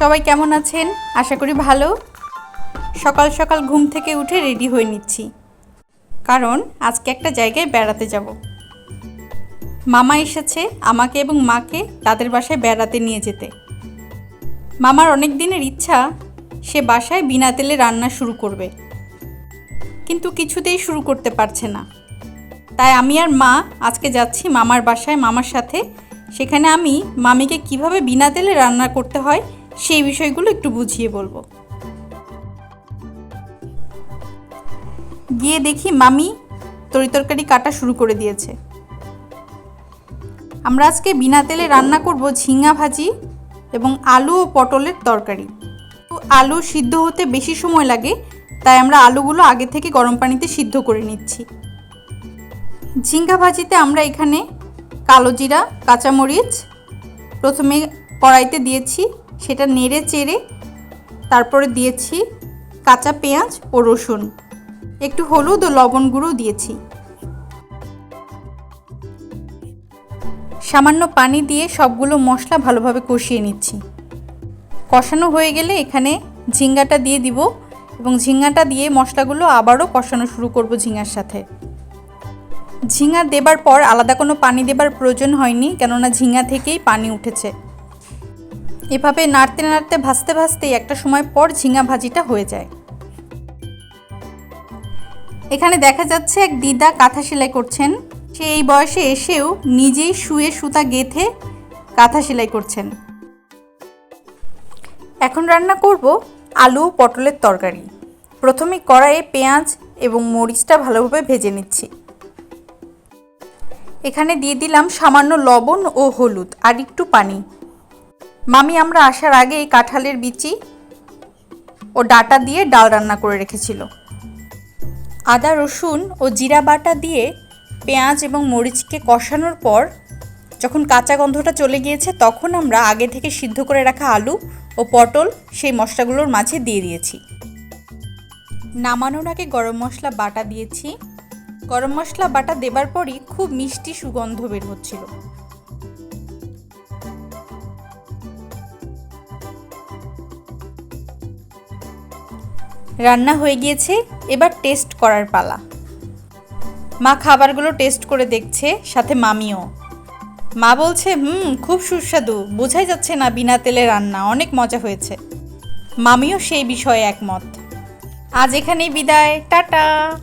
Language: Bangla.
সবাই কেমন আছেন? আশা করি ভালো। সকাল সকাল ঘুম থেকে উঠে রেডি হয়ে নিচ্ছি। কারণ আজকে একটা জায়গায় বেড়াতে যাব। মামা এসেছে আমাকে এবং মাকে তাদের বাসায় বেড়াতে নিয়ে যেতে। মামার অনেক দিনের ইচ্ছা, সে বাসায় বিনা তেলে রান্না শুরু করবে। কিন্তু কিছুতেই শুরু করতে পারছে না। তাই আমি আর মা আজকে যাচ্ছি মামার বাসায় মামার সাথে। সেখানে আমি মামিকে কীভাবে বিনা তেলে রান্না করতে হয় সেই বিষয়গুলো একটু বুঝিয়ে বলব। গিয়ে দেখি মামি তরিতরকারি কাটা শুরু করে দিয়েছে। আমরা আজকে বিনা তেলে রান্না করব ঝিঙা ভাজি এবং আলু ও পটলের তরকারি। আলু সিদ্ধ হতে বেশি সময় লাগে, তাই আমরা আলুগুলো আগে থেকে গরম পানিতে সিদ্ধ করে নিচ্ছি। ঝিঙ্গা ভাজিতে আমরা এখানে কালো জিরা, কাঁচামরিচ, প্রথমে কড়াইতে দিয়েছি, সেটা নেড়ে চেড়ে তারপরে দিয়েছি কাঁচা পেঁয়াজ ও রসুন। একটু হলুদ ও লবণ গুঁড়ো দিয়েছি। সামান্য পানি দিয়ে সবগুলো মশলা ভালোভাবে কষিয়ে নিচ্ছি। কষানো হয়ে গেলে এখানে ঝিঙ্গাটা দিয়ে দিব এবং ঝিঙ্গাটা দিয়ে মশলাগুলো আবারও কষানো শুরু করব ঝিঙ্গার সাথে। ঝিঙা দেবার পর আলাদা কোনো পানি দেবার প্রয়োজন হয়নি, কেননা ঝিঙা থেকেই পানি উঠেছে। এভাবে নাড়তে নাড়তে ভাজতে ভাজতেই একটা সময় পর ঝিঙা ভাজিটা হয়ে যায়। এখানে দেখা যাচ্ছে এক দিদা কাঁথা সেলাই করছেন। সে এই বয়সে এসেও নিজেই শুয়ে সুতা গেথে কাঁথা সেলাই করছেন। এখন রান্না করব আলু পটলের তরকারি। প্রথমে কড়াইয়ে পেঁয়াজ এবং মরিচটা ভালোভাবে ভেজে নিচ্ছি। এখানে দিয়ে দিলাম সামান্য লবণ ও হলুদ আর একটু পানি। মামি, আমরা আসার আগে এই কাঁঠালের বিচি ও ডাটা দিয়ে ডাল রান্না করে রেখেছিল। আদা, রসুন ও জিরা বাটা দিয়ে পেঁয়াজ এবং মরিচকে কষানোর পর যখন কাঁচা গন্ধটা চলে গিয়েছে, তখন আমরা আগে থেকে সিদ্ধ করে রাখা আলু ও পটল সেই মশলাগুলোর মাঝে দিয়ে দিয়েছি। নামানোর আগে গরম মশলা বাটা দিয়েছি। গরম মশলা বাটা দেবার পরই খুব মিষ্টি সুগন্ধ বের হচ্ছিল। রান্না হয়ে গিয়েছে, এবার টেস্ট করার পালা। মা খাবারগুলো টেস্ট করে দেখছে, সাথে মামিও। মা বলছে, হুম, খুব সুস্বাদু, বোঝাই যাচ্ছে না বিনা তেলে রান্না, অনেক মজা হয়েছে। মামিও সেই বিষয়ে একমত। আজ এখানেই বিদায়, টাটা!